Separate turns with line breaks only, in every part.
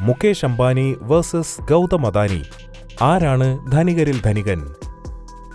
Mukesh Ambani versus Gautam Adani. ആരാണ് ധനികരിൽ ധനികൻ?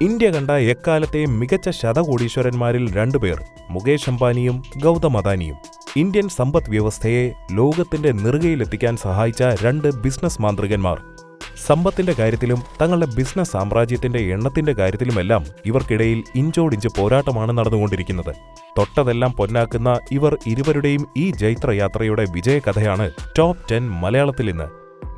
ഇന്ത്യ കണ്ട എക്കാലത്തെ മികച്ച ശതകോടീശ്വരന്മാരിൽ രണ്ടുപേർ മുകേഷ് അംബാനിയും ഗൗതം അദാനിയും. ഇന്ത്യൻ സമ്പദ് വ്യവസ്ഥയെ ലോകത്തിന്റെ നെറുകയിലെത്തിക്കാൻ സഹായിച്ച രണ്ട് ബിസിനസ് മാന്ത്രികന്മാർ. സമ്പത്തിന്റെ കാര്യത്തിലും തങ്ങളുടെ ബിസിനസ് സാമ്രാജ്യത്തിന്റെ എണ്ണത്തിന്റെ കാര്യത്തിലുമെല്ലാം ഇവർക്കിടയിൽ ഇഞ്ചോടിഞ്ച് പോരാട്ടമാണ് നടന്നുകൊണ്ടിരിക്കുന്നത്. തൊട്ടതെല്ലാം പൊന്നാക്കുന്ന ഇവർ ഇരുവരുടെയും ഈ ജൈത്രയാത്രയുടെ വിജയകഥയാണ് ടോപ്പ് ടെൻ മലയാളത്തിൽ ഇന്ന്.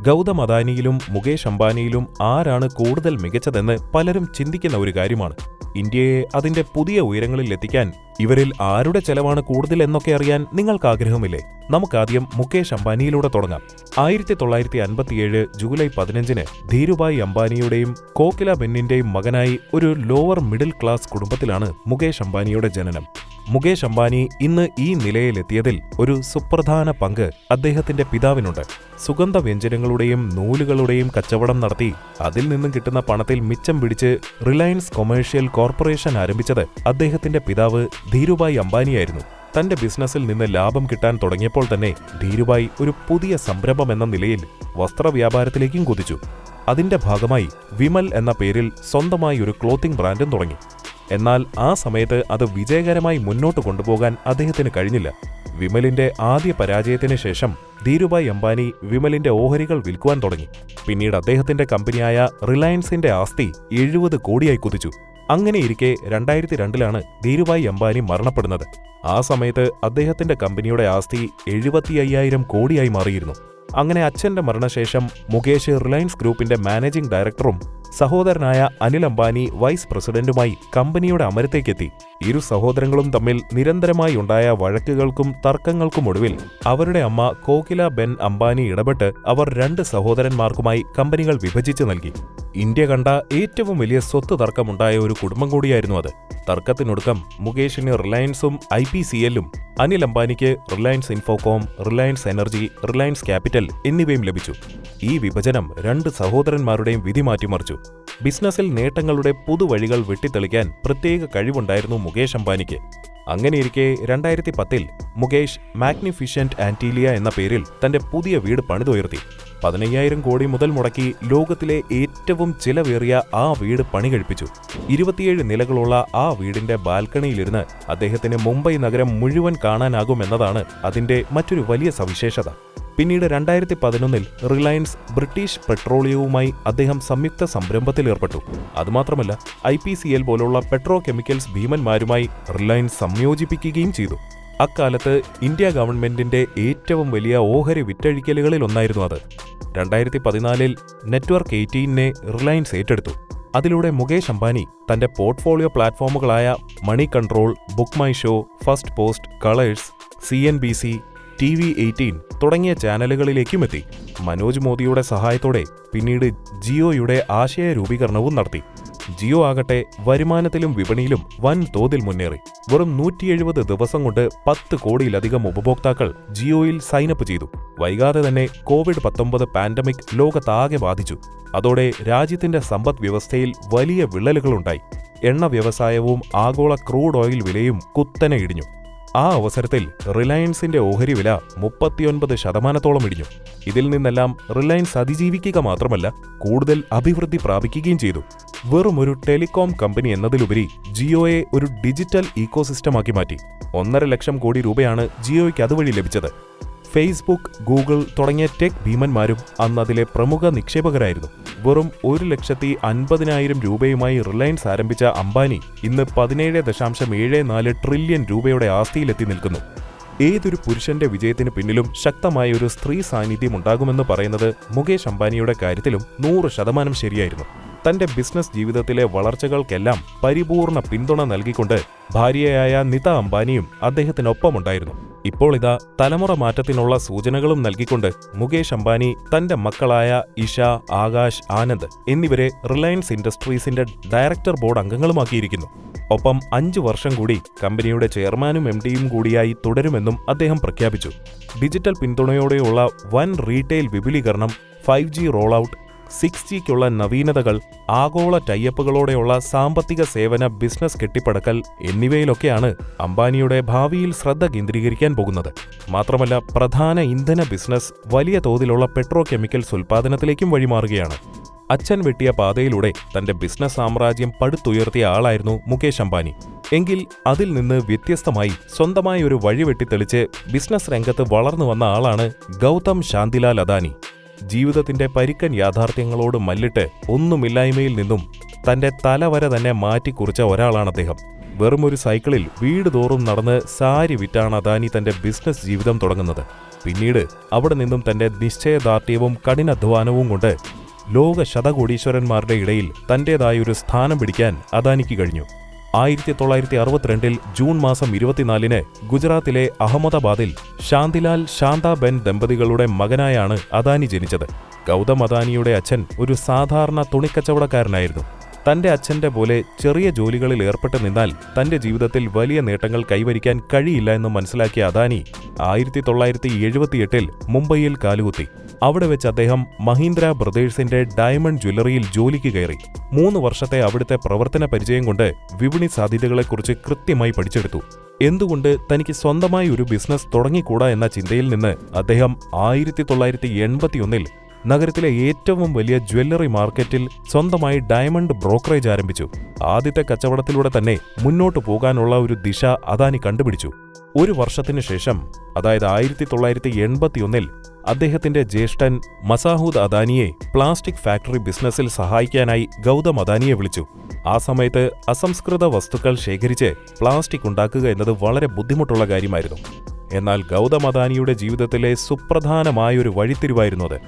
ഗൗതം അദാനിയിലും മുകേഷ് അംബാനിയിലും ആരാണ് കൂടുതൽ മികച്ചതെന്ന് പലരും ചിന്തിക്കുന്ന ഒരു കാര്യമാണ്. ഇന്ത്യയെ അതിന്റെ പുതിയ ഉയരങ്ങളിൽ എത്തിക്കാൻ ഇവരിൽ ആരുടെ ചെലവാണ് കൂടുതൽ എന്നൊക്കെ അറിയാൻ നിങ്ങൾക്ക് ആഗ്രഹമില്ലേ നമുക്കാദ്യം മുകേഷ് അംബാനിയിലൂടെ തുടങ്ങാം. ആയിരത്തി തൊള്ളായിരത്തി അൻപത്തിയേഴ് ജൂലൈ പതിനഞ്ചിന് ധീരുഭായ് അംബാനിയുടെയും കോക്കില ബെന്നിന്റെയും മകനായി ഒരു ലോവർ മിഡിൽ ക്ലാസ് കുടുംബത്തിലാണ് മുകേഷ് അംബാനിയുടെ ജനനം. മുകേഷ് അംബാനി ഇന്ന് ഈ നിലയിലെത്തിയതിൽ ഒരു സുപ്രധാന പങ്ക് അദ്ദേഹത്തിന്റെ പിതാവിനുണ്ട്. സുഗന്ധ വ്യഞ്ജനങ്ങളുടെയും നൂലുകളുടെയും കച്ചവടം നടത്തി അതിൽ നിന്നും കിട്ടുന്ന പണത്തിൽ മിച്ചം പിടിച്ച് റിലയൻസ് കൊമേഴ്ഷ്യൽ കോർപ്പറേഷൻ ആരംഭിച്ചത് അദ്ദേഹത്തിന്റെ പിതാവ് ധീരുഭായ് അംബാനിയായിരുന്നു. തന്റെ ബിസിനസ്സിൽ നിന്ന് ലാഭം കിട്ടാൻ തുടങ്ങിയപ്പോൾ തന്നെ ധീരുഭായ് ഒരു പുതിയ സംരംഭം എന്ന നിലയിൽ വസ്ത്രവ്യാപാരത്തിലേക്കും കുതിച്ചു. അതിന്റെ ഭാഗമായി വിമൽ എന്ന പേരിൽ സ്വന്തമായി ഒരു ക്ലോത്തിംഗ് ബ്രാൻഡും തുടങ്ങി. എന്നാൽ ആ സമയത്ത് അത് വിജയകരമായി മുന്നോട്ട് കൊണ്ടുപോകാൻ അദ്ദേഹത്തിന് കഴിഞ്ഞില്ല. വിമലിന്റെ ആദ്യ പരാജയത്തിന് ശേഷം ധീരുഭായ് അംബാനി വിമലിന്റെ ഓഹരികൾ വിൽക്കുവാൻ തുടങ്ങി. പിന്നീട് അദ്ദേഹത്തിന്റെ കമ്പനിയായ റിലയൻസിന്റെ ആസ്തി എഴുപത് കോടിയായി കുതിച്ചു. അങ്ങനെയിരിക്കെ രണ്ടായിരത്തി രണ്ടിലാണ് ധീരുഭായ് അംബാനി മരണപ്പെടുന്നത്. ആ സമയത്ത് അദ്ദേഹത്തിന്റെ കമ്പനിയുടെ ആസ്തി എഴുപത്തി അയ്യായിരം കോടിയായി മാറിയിരുന്നു. അങ്ങനെ അച്ഛന്റെ മരണശേഷം മുകേഷ് റിലയൻസ് ഗ്രൂപ്പിന്റെ മാനേജിംഗ് ഡയറക്ടറും സഹോദരനായ അനിൽ അംബാനി വൈസ് പ്രസിഡന്റുമായി കമ്പനിയുടെ അമരത്തേക്കെത്തി. ഇരു സഹോദരങ്ങളും തമ്മിൽ നിരന്തരമായി ഉണ്ടായ വഴക്കുകൾക്കും തർക്കങ്ങൾക്കും ഒടുവിൽ അവരുടെ അമ്മ കോകില ബെൻ അംബാനി ഇടപെട്ട് അവർ രണ്ട് സഹോദരന്മാർക്കുമായി കമ്പനികൾ വിഭജിച്ചു നൽകി. ഇന്ത്യ കണ്ട ഏറ്റവും വലിയ സ്വത്ത് തർക്കമുണ്ടായ ഒരു കുടുംബം കൂടിയായിരുന്നു അത്. തർക്കത്തിനൊടുക്കം മുകേഷിന് റിലയൻസും ഐ പി സി എല്ലും Anil അംബാനിക്ക് Reliance Infocomm Reliance Energy Reliance Capital എന്നിവയും ലഭിച്ചു. ഈ വിഭജനം രണ്ട് സഹോദരന്മാരുടെയും വിധി മാറ്റിമറിച്ചു. ബിസിനസ്സിൽ നേട്ടങ്ങളുടെ പുതുവഴികൾ വെട്ടിത്തെളിക്കാൻ പ്രത്യേക കഴിവുണ്ടായിരുന്നു മുകേഷ് അംബാനിക്ക്. അങ്ങനെയിരിക്കെ രണ്ടായിരത്തി പത്തിൽ മുകേഷ് മാഗ്നിഫിഷ്യന്റ് ആന്റീലിയ എന്ന പേരിൽ തന്റെ പുതിയ വീട് പണിതുയർത്തി. പതിനയ്യായിരം കോടി മുതൽ മുടക്കി ലോകത്തിലെ ഏറ്റവും ചിലവേറിയ ആ വീട് പണി കഴിപ്പിച്ചു. ഇരുപത്തിയേഴ് നിലകളുള്ള ആ വീടിന്റെ ബാൽക്കണിയിലിരുന്ന് അദ്ദേഹത്തിന് മുംബൈ നഗരം മുഴുവൻ കാണാനാകുമെന്നതാണ് അതിന്റെ മറ്റൊരു വലിയ സവിശേഷത. പിന്നീട് രണ്ടായിരത്തി പതിനൊന്നിൽ റിലയൻസ് ബ്രിട്ടീഷ് പെട്രോളിയവുമായി അദ്ദേഹം സംയുക്ത സംരംഭത്തിൽ ഏർപ്പെട്ടു. അതുമാത്രമല്ല ഐ പി സി എൽ പോലുള്ള പെട്രോ കെമിക്കൽസ് ഭീമന്മാരുമായി റിലയൻസ് സംയോജിപ്പിക്കുകയും ചെയ്തു. അക്കാലത്ത് ഇന്ത്യ ഗവൺമെന്റിന്റെ ഏറ്റവും വലിയ ഓഹരി വിറ്റഴിക്കലുകളിൽ ഒന്നായിരുന്നു അത്. രണ്ടായിരത്തി പതിനാലിൽ നെറ്റ്വർക്ക് എയ്റ്റീനെ റിലയൻസ് ഏറ്റെടുത്തു. അതിലൂടെ മുകേഷ് അംബാനി തന്റെ portfolio പ്ലാറ്റ്ഫോമുകളായ Moneycontrol BookMyShow Firstpost Colors C N B C T V eighteen തുടങ്ങിയ ചാനലുകളിലേക്കും എത്തി. മനോജ് മോദിയുടെ സഹായത്തോടെ പിന്നീട് ജിയോയുടെ ആശയ രൂപീകരണവും നടത്തി. ജിയോ ആകട്ടെ വരുമാനത്തിലും വിപണിയിലും വൻ തോതിൽ മുന്നേറി. വെറും നൂറ്റി എഴുപത് ദിവസം കൊണ്ട് പത്ത് കോടിയിലധികം ഉപഭോക്താക്കൾ ജിയോയിൽ സൈനപ്പ് ചെയ്തു. വൈകാതെ തന്നെ കോവിഡ് പത്തൊമ്പത് പാൻഡമിക് ലോകത്താകെ ബാധിച്ചു. അതോടെ രാജ്യത്തിന്റെ സമ്പദ് വ്യവസ്ഥയിൽ വലിയ വിള്ളലുകളുണ്ടായി. എണ്ണ വ്യവസായവും ആഗോള ക്രൂഡ് ഓയിൽ വിലയും കുത്തനെ ഇടിഞ്ഞു. ആ അവസരത്തിൽ റിലയൻസിന്റെ ഓഹരി വില മുപ്പത്തിയൊൻപത് ശതമാനത്തോളം ഇടിഞ്ഞു. ഇതിൽ നിന്നെല്ലാം റിലയൻസ് അതിജീവിക്കുക മാത്രമല്ല കൂടുതൽ അഭിവൃദ്ധി പ്രാപിക്കുകയും ചെയ്തു. വെറും ഒരു ടെലികോം കമ്പനി എന്നതിലുപരി ജിയോയെ ഒരു ഡിജിറ്റൽ ഈക്കോസിസ്റ്റമാക്കി മാറ്റി. ഒന്നര ലക്ഷം കോടി രൂപയാണ് ജിയോയ്ക്ക് അതുവഴി ലഭിച്ചത്. ഫേസ്ബുക്ക് ഗൂഗിൾ തുടങ്ങിയ ടെക് ഭീമന്മാരും അന്നതിലെ പ്രമുഖ നിക്ഷേപകരായിരുന്നു. വെറും ഒരു ലക്ഷത്തി അൻപതിനായിരം രൂപയുമായി റിലയൻസ് ആരംഭിച്ച അംബാനി ഇന്ന് പതിനേഴ് ദശാംശം ഏഴ് നാല് ട്രില്യൺ രൂപയുടെ ആസ്തിയിലെത്തി നിൽക്കുന്നു. ഏതൊരു പുരുഷന്റെ വിജയത്തിന് പിന്നിലും ശക്തമായ ഒരു സ്ത്രീ സാന്നിധ്യം ഉണ്ടാകുമെന്ന് പറയുന്നത് മുകേഷ് അംബാനിയുടെ കാര്യത്തിലും നൂറ് ശതമാനം ശരിയായിരുന്നു. തന്റെ ബിസിനസ് ജീവിതത്തിലെ വളർച്ചകൾക്കെല്ലാം പരിപൂർണ പിന്തുണ നൽകിക്കൊണ്ട് ഭാര്യയായ നിത അംബാനിയും അദ്ദേഹത്തിനൊപ്പമുണ്ടായിരുന്നു. ഇപ്പോൾ ഇതാ തലമുറ മാറ്റത്തിനുള്ള സൂചനകളും നൽകിക്കൊണ്ട് മുകേഷ് അംബാനി തന്റെ മക്കളായ ഇഷ ആകാശ് ആനന്ദ് എന്നിവരെ റിലയൻസ് ഇൻഡസ്ട്രീസിന്റെ ഡയറക്ടർ ബോർഡ് അംഗങ്ങളുമാക്കിയിരിക്കുന്നു. ഒപ്പം അഞ്ചു വർഷം കൂടി കമ്പനിയുടെ ചെയർമാനും എം ഡിയും കൂടിയായി തുടരുമെന്നും അദ്ദേഹം പ്രഖ്യാപിച്ചു. ഡിജിറ്റൽ പിന്തുണയോടെയുള്ള വൻ റീറ്റെയിൽ വിപുലീകരണം five G roll out six ജിക്കുള്ള നവീനതകൾ ആഗോള ടൈയപ്പുകളോടെയുള്ള സാമ്പത്തിക സേവന ബിസിനസ് കെട്ടിപ്പടക്കൽ എന്നിവയിലൊക്കെയാണ് അംബാനിയുടെ ഭാവിയിൽ ശ്രദ്ധ കേന്ദ്രീകരിക്കാൻ പോകുന്നത്. മാത്രമല്ല പ്രധാന ഇന്ധന ബിസിനസ് വലിയ തോതിലുള്ള പെട്രോ കെമിക്കൽസ് ഉൽപ്പാദനത്തിലേക്കും വഴിമാറുകയാണ്. അച്ഛൻ വെട്ടിയ പാതയിലൂടെ തന്റെ ബിസിനസ് സാമ്രാജ്യം പടുത്തുയർത്തിയ ആളായിരുന്നു മുകേഷ് അംബാനി. എങ്കിൽ അതിൽ നിന്ന് വ്യത്യസ്തമായി സ്വന്തമായി ഒരു വഴി വെട്ടിത്തെളിച്ച് ബിസിനസ് രംഗത്ത് വളർന്നു വന്ന ആളാണ് ഗൗതം ശാന്തിലാൽ അദാനി. ജീവിതത്തിന്റെ പരിക്കൻ യാഥാർത്ഥ്യങ്ങളോട് മല്ലിട്ട് ഒന്നുമില്ലായ്മയിൽ നിന്നും തന്റെ തലവര തന്നെ മാറ്റിക്കുറിച്ച ഒരാളാണ് അദ്ദേഹം വെറുമൊരു സൈക്കിളിൽ വീട് തോറും നടന്ന് സാരി വിറ്റാണ് അദാനി തന്റെ ബിസിനസ് ജീവിതം തുടങ്ങുന്നത്. പിന്നീട് അവിടെ നിന്നും തന്റെ നിശ്ചയദാർഢ്യവും കഠിനാധ്വാനവും കൊണ്ട് ലോക ശതകോടീശ്വരന്മാരുടെ ഇടയിൽ തന്റേതായൊരു സ്ഥാനം പിടിക്കാൻ അദാനിക്ക് കഴിഞ്ഞു. ആയിരത്തി തൊള്ളായിരത്തി അറുപത്തിരണ്ടിൽ ജൂൺ മാസം ഇരുപത്തിനാലിന് ഗുജറാത്തിലെ അഹമ്മദാബാദിൽ ശാന്തിലാൽ ശാന്താബെൻ ദമ്പതികളുടെ മകനായാണ് അദാനി ജനിച്ചത്. ഗൗതം അദാനിയുടെ അച്ഛൻ ഒരു സാധാരണ തുണിക്കച്ചവടക്കാരനായിരുന്നു. തന്റെ അച്ഛന്റെ പോലെ ചെറിയ ജോലികളിൽ ഏർപ്പെട്ട് നിന്നാൽ തന്റെ ജീവിതത്തിൽ വലിയ നേട്ടങ്ങൾ കൈവരിക്കാൻ കഴിയില്ല എന്ന് മനസ്സിലാക്കിയ അദാനി ആയിരത്തി തൊള്ളായിരത്തി എഴുപത്തിയെട്ടിൽ മുംബൈയിൽ കാലുകുത്തി. അവിടെ വെച്ച് അദ്ദേഹം മഹീന്ദ്ര ബ്രദേഴ്സിന്റെ ഡയമണ്ട് ജ്വല്ലറിയിൽ ജോലിക്ക് കയറി. മൂന്ന് വർഷത്തെ അവിടുത്തെ പ്രവർത്തന പരിചയം കൊണ്ട് വിപണി സാധ്യതകളെക്കുറിച്ച് കൃത്യമായി പഠിച്ചെടുത്തു. എന്തുകൊണ്ട് തനിക്ക് സ്വന്തമായി ഒരു ബിസിനസ് തുടങ്ങിക്കൂടാ എന്ന ചിന്തയിൽ നിന്ന് അദ്ദേഹം ആയിരത്തി തൊള്ളായിരത്തി എൺപത്തിയൊന്നിൽ നഗരത്തിലെ ഏറ്റവും വലിയ ജ്വല്ലറി മാർക്കറ്റിൽ സ്വന്തമായി ഡയമണ്ട് ബ്രോക്കറേജ് ആരംഭിച്ചു. ആദ്യത്തെ കച്ചവടത്തിലൂടെ തന്നെ മുന്നോട്ടു പോകാനുള്ള ഒരു ദിശ അദാനി കണ്ടുപിടിച്ചു. ഒരു വർഷത്തിനു ശേഷം അതായത് ആയിരത്തി തൊള്ളായിരത്തി എൺപത്തിയൊന്നിൽ അദ്ദേഹത്തിന്റെ ജ്യേഷ്ഠൻ മസാഹൂദ് അദാനിയെ പ്ലാസ്റ്റിക് ഫാക്ടറി ബിസിനസ്സിൽ സഹായിക്കാനായി ഗൗതം അദാനിയെ വിളിച്ചു. ആ സമയത്ത് അസംസ്കൃത വസ്തുക്കൾ ശേഖരിച്ച് പ്ലാസ്റ്റിക് ഉണ്ടാക്കുക എന്നത് വളരെ ബുദ്ധിമുട്ടുള്ള കാര്യമായിരുന്നു. എന്നാൽ ഗൗതം അദാനിയുടെ ജീവിതത്തിലെ സുപ്രധാനമായൊരു വഴിത്തിരിവായിരുന്നു അത്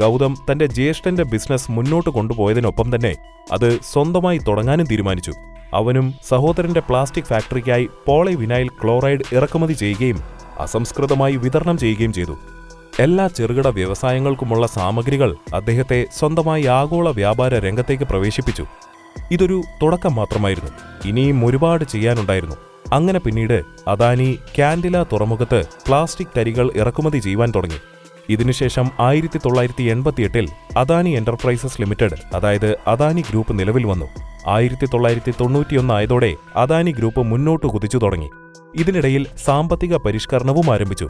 ഗൗതം തന്റെ ജ്യേഷ്ഠന്റെ ബിസിനസ് മുന്നോട്ട് കൊണ്ടുപോയതിനൊപ്പം തന്നെ അത് സ്വന്തമായി തുടങ്ങാനും തീരുമാനിച്ചു. അവനും സഹോദരന്റെ പ്ലാസ്റ്റിക് ഫാക്ടറിക്കായി പോളി വിനൈൽ ക്ലോറൈഡ് ഇറക്കുമതി ചെയ്യുകയും അസംസ്കൃതമായി വിതരണം ചെയ്യുകയും ചെയ്തു. എല്ലാ ചെറുകിട വ്യവസായങ്ങൾക്കുമുള്ള സാമഗ്രികൾ അദ്ദേഹത്തെ സ്വന്തമായി ആഗോള വ്യാപാര രംഗത്തേക്ക് പ്രവേശിപ്പിച്ചു. ഇതൊരു തുടക്കം മാത്രമായിരുന്നു. ഇനിയും ഒരുപാട് ചെയ്യാനുണ്ടായിരുന്നു. അങ്ങനെ പിന്നീട് അദാനി കാൻഡില തുറമുഖത്ത് പ്ലാസ്റ്റിക് തരികൾ ഇറക്കുമതി ചെയ്യുവാൻ തുടങ്ങി. ഇതിനുശേഷം ആയിരത്തി തൊള്ളായിരത്തി എൺപത്തിയെട്ടിൽ അദാനി എന്റർപ്രൈസസ് ലിമിറ്റഡ് അതായത് അദാനി ഗ്രൂപ്പ് നിലവിൽ വന്നു. ആയിരത്തി തൊള്ളായിരത്തി തൊണ്ണൂറ്റിയൊന്ന് ആയതോടെ അദാനി ഗ്രൂപ്പ് മുന്നോട്ട് കുതിച്ചു തുടങ്ങി. ഇതിനിടയിൽ സാമ്പത്തിക പരിഷ്കരണവും ആരംഭിച്ചു.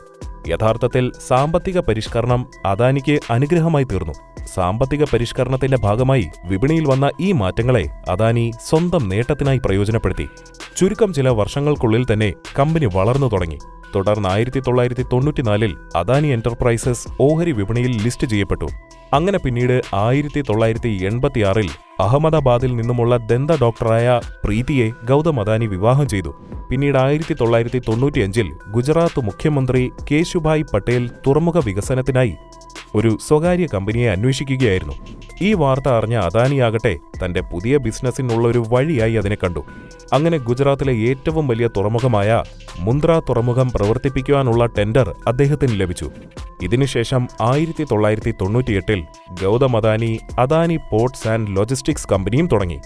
യഥാർത്ഥത്തിൽ സാമ്പത്തിക പരിഷ്കരണം അദാനിക്ക് അനുഗ്രഹമായി തീർന്നു. സാമ്പത്തിക പരിഷ്കരണത്തിന്റെ ഭാഗമായി വിപണിയിൽ വന്ന ഈ മാറ്റങ്ങളെ അദാനി സ്വന്തം നേട്ടത്തിനായി പ്രയോജനപ്പെടുത്തി. ചുരുക്കം ചില വർഷങ്ങൾക്കുള്ളിൽ തന്നെ കമ്പനി വളർന്നു തുടങ്ങി. തുടർന്ന് ആയിരത്തി തൊള്ളായിരത്തി തൊണ്ണൂറ്റിനാലിൽ അദാനി എന്റർപ്രൈസസ് ഓഹരി വിപണിയിൽ ലിസ്റ്റ് ചെയ്യപ്പെട്ടു. അങ്ങനെ പിന്നീട് ആയിരത്തി തൊള്ളായിരത്തി എൺപത്തിയാറിൽ അഹമ്മദാബാദിൽ നിന്നുമുള്ള ദന്ത ഡോക്ടറായ പ്രീതിയെ ഗൗതം അദാനി വിവാഹം ചെയ്തു. പിന്നീട് ആയിരത്തി തൊള്ളായിരത്തി തൊണ്ണൂറ്റിയഞ്ചിൽ ഗുജറാത്ത് മുഖ്യമന്ത്രി കേശുഭായ് പട്ടേൽ തുറമുഖ വികസനത്തിനായി ഒരു സ്വകാര്യ കമ്പനിയെ അന്വേഷിക്കുകയായിരുന്നു. ഈ വാർത്ത അറിഞ്ഞ അദാനിയാകട്ടെ തന്റെ പുതിയ ബിസിനസ്സിനുള്ള ഒരു വഴിയായി അതിനെ കണ്ടു. അങ്ങനെ ഗുജറാത്തിലെ ഏറ്റവും വലിയ തുറമുഖമായ മുന്ദ്ര തുറമുഖം പ്രവർത്തിപ്പിക്കുവാനുള്ള ടെൻഡർ അദ്ദേഹത്തിന് ലഭിച്ചു. ഇതിനുശേഷം ആയിരത്തി തൊള്ളായിരത്തി തൊണ്ണൂറ്റിയെട്ടിൽ Gautam Adani Adani Ports and Logistics കമ്പനിയും തുടങ്ങി.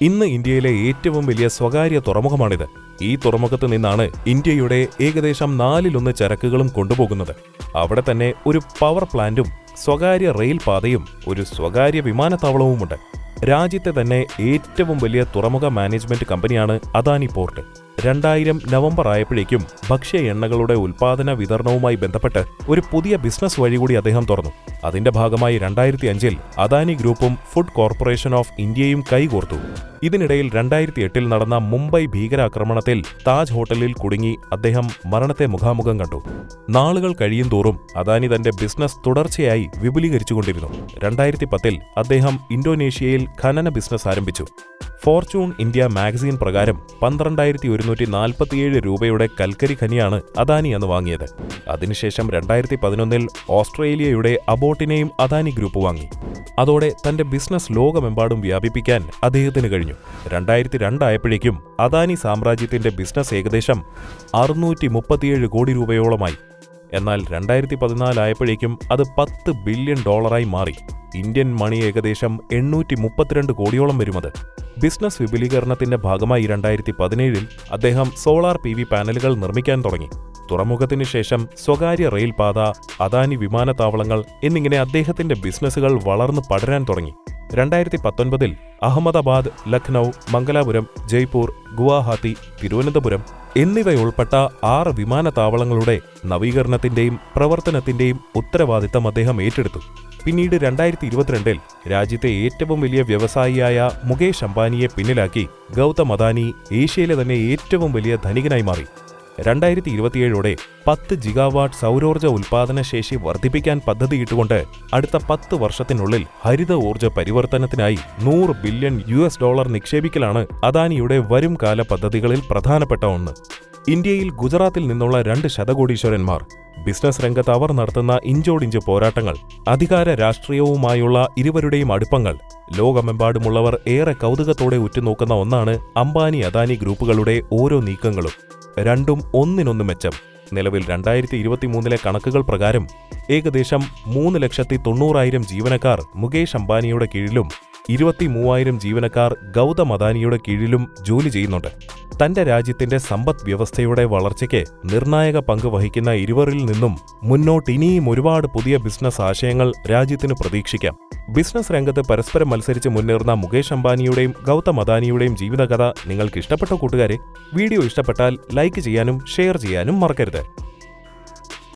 ഇന്ന് ഇന്ത്യയിലെ ഏറ്റവും വലിയ സ്വകാര്യ തുറമുഖമാണിത്. ഈ തുറമുഖത്ത് നിന്നാണ് ഇന്ത്യയുടെ ഏകദേശം നാലിലൊന്ന് ചരക്കുകളും കൊണ്ടുപോകുന്നത്. അവിടെ തന്നെ ഒരു പവർ പ്ലാന്റും സ്വകാര്യ റെയിൽ പാതയും ഒരു സ്വകാര്യ വിമാനത്താവളവുമുണ്ട്. രാജ്യത്തെ തന്നെ ഏറ്റവും വലിയ തുറമുഖ മാനേജ്മെന്റ് കമ്പനിയാണ് അദാനി പോർട്ട് രണ്ടായിരം നവംബർ ആയപ്പോഴേക്കും ഭക്ഷ്യ എണ്ണകളുടെ ഉൽപാദന വിതരണവുമായി ബന്ധപ്പെട്ട് ഒരു പുതിയ ബിസിനസ് വഴി കൂടി അദ്ദേഹം തുറന്നു. അതിന്റെ ഭാഗമായി രണ്ടായിരത്തി അഞ്ചിൽ അദാനി ഗ്രൂപ്പും ഫുഡ് കോർപ്പറേഷൻ ഓഫ് ഇന്ത്യയും കൈകോർത്തു. ഇതിനിടയിൽ രണ്ടായിരത്തി എട്ടിൽ നടന്ന മുംബൈ ഭീകരാക്രമണത്തിൽ താജ് ഹോട്ടലിൽ കുടുങ്ങി അദ്ദേഹം മരണത്തെ മുഖാമുഖം കണ്ടു. നാളുകൾ കഴിയും തോറും അദാനി തന്റെ ബിസിനസ് തുടർച്ചയായി വിപുലീകരിച്ചുകൊണ്ടിരുന്നു. രണ്ടായിരത്തി പത്തിൽ അദ്ദേഹം ഇന്തോനേഷ്യയിൽ ഖനന ബിസിനസ് ആരംഭിച്ചു. ഫോർച്യൂൺ ഇന്ത്യ മാഗസിൻ പ്രകാരം പന്ത്രണ്ടായിരത്തി ഒരുന്നൂറ്റി നാൽപ്പത്തിയേഴ് രൂപയുടെ കൽക്കരി ഖനിയാണ് അദാനി അന്ന് വാങ്ങിയത്. അതിനുശേഷം രണ്ടായിരത്തി പതിനൊന്നിൽ ഓസ്ട്രേലിയയുടെ അബോട്ടിനെയും അദാനി ഗ്രൂപ്പ് വാങ്ങി. അതോടെ തന്റെ ബിസിനസ് ലോകമെമ്പാടും വ്യാപിപ്പിക്കാൻ അദ്ദേഹത്തിന് കഴിഞ്ഞു. രണ്ടായിരത്തി രണ്ടായപ്പോഴേക്കും അദാനി സാമ്രാജ്യത്തിന്റെ ബിസിനസ് ഏകദേശം അറുന്നൂറ്റി മുപ്പത്തിയേഴ് കോടി രൂപയോളമായി. എന്നാൽ രണ്ടായിരത്തി പതിനാലായപ്പോഴേക്കും അത് പത്ത് ബില്യൺ ഡോളറായി മാറി. ഇന്ത്യൻ മണി ഏകദേശം എണ്ണൂറ്റി മുപ്പത്തിരണ്ട് കോടിയോളം വരുമത്. ബിസിനസ് വിപുലീകരണത്തിന്റെ ഭാഗമായി രണ്ടായിരത്തി പതിനേഴിൽ അദ്ദേഹം സോളാർ പി വി പാനലുകൾ നിർമ്മിക്കാൻ തുടങ്ങി. തുറമുഖത്തിന് ശേഷം സ്വകാര്യ റെയിൽപാത അദാനി വിമാനത്താവളങ്ങൾ എന്നിങ്ങനെ അദ്ദേഹത്തിന്റെ ബിസിനസ്സുകൾ വളർന്നു പടരാൻ തുടങ്ങി. രണ്ടായിരത്തി പത്തൊൻപതിൽ അഹമ്മദാബാദ് ലഖ്നൗ മംഗലാപുരം ജയ്പൂർ ഗുവാഹത്തി തിരുവനന്തപുരം എന്നിവയുൾപ്പെട്ട ആറ് വിമാനത്താവളങ്ങളുടെ നവീകരണത്തിന്റെയും പ്രവർത്തനത്തിന്റെയും ഉത്തരവാദിത്തം അദ്ദേഹം ഏറ്റെടുത്തു. പിന്നീട് രണ്ടായിരത്തി ഇരുപത്തിരണ്ടിൽ രാജ്യത്തെ ഏറ്റവും വലിയ വ്യവസായിയായ മുകേഷ് അംബാനിയെ പിന്നിലാക്കി ഗൗതം അദാനി ഏഷ്യയിലെ തന്നെ ഏറ്റവും വലിയ ധനികനായി മാറി. രണ്ടായിരത്തി ഇരുപത്തിയേഴോടെ പത്ത് ജിഗാവാട്ട് സൗരോർജ ഉൽപാദന ശേഷി വർദ്ധിപ്പിക്കാൻ പദ്ധതിയിട്ടുകൊണ്ട് അടുത്ത പത്ത് വർഷത്തിനുള്ളിൽ ഹരിത ഊർജ പരിവർത്തനത്തിനായി നൂറ് ബില്യൺ യു ഡോളർ നിക്ഷേപിക്കലാണ് അദാനിയുടെ വരും കാല പദ്ധതികളിൽ പ്രധാനപ്പെട്ട ഒന്ന്. ഇന്ത്യയിൽ ഗുജറാത്തിൽ നിന്നുള്ള രണ്ട് ശതകോടീശ്വരന്മാർ ബിസിനസ് രംഗത്ത് അവർ നടത്തുന്ന ഇഞ്ചോടിഞ്ച് പോരാട്ടങ്ങൾ അധികാര രാഷ്ട്രീയവുമായുള്ള ഇരുവരുടെയും അടുപ്പങ്ങൾ ലോകമെമ്പാടുമുള്ളവർ ഏറെ കൗതുകത്തോടെ ഉറ്റുനോക്കുന്ന ഒന്നാണ് അംബാനി അദാനി ഗ്രൂപ്പുകളുടെ ഓരോ നീക്കങ്ങളും. രണ്ടും ഒന്നിനൊന്ന് മെച്ചം. നിലവിൽ രണ്ടായിരത്തി ഇരുപത്തിമൂന്നിലെ കണക്കുകൾ പ്രകാരം ഏകദേശം മൂന്ന് ലക്ഷത്തി തൊണ്ണൂറായിരം ജീവനക്കാർ മുകേഷ് അംബാനിയുടെ കീഴിലും ഇരുപത്തി മൂവായിരം ജീവനക്കാർ ഗൗതം അദാനിയുടെ കീഴിലും ജോലി ചെയ്യുന്നുണ്ട്. തന്റെ രാജ്യത്തിന്റെ സമ്പദ് വ്യവസ്ഥയുടെ വളർച്ചയ്ക്ക് നിർണായക പങ്ക് വഹിക്കുന്ന ഇരുവരിൽ നിന്നും മുന്നോട്ട് ഇനിയും ഒരുപാട് പുതിയ ബിസിനസ് ആശയങ്ങൾ രാജ്യത്തിന് പ്രതീക്ഷിക്കാം. ബിസിനസ് രംഗത്ത് പരസ്പരം മത്സരിച്ച് മുന്നേറുന്ന മുകേഷ് അംബാനിയുടെയും ഗൗതം അദാനിയുടെയും ജീവിതകഥ നിങ്ങൾക്ക് ഇഷ്ടപ്പെട്ട കൂട്ടുകാരെ വീഡിയോ ഇഷ്ടപ്പെട്ടാൽ ലൈക്ക് ചെയ്യാനും ഷെയർ ചെയ്യാനും മറക്കരുത്.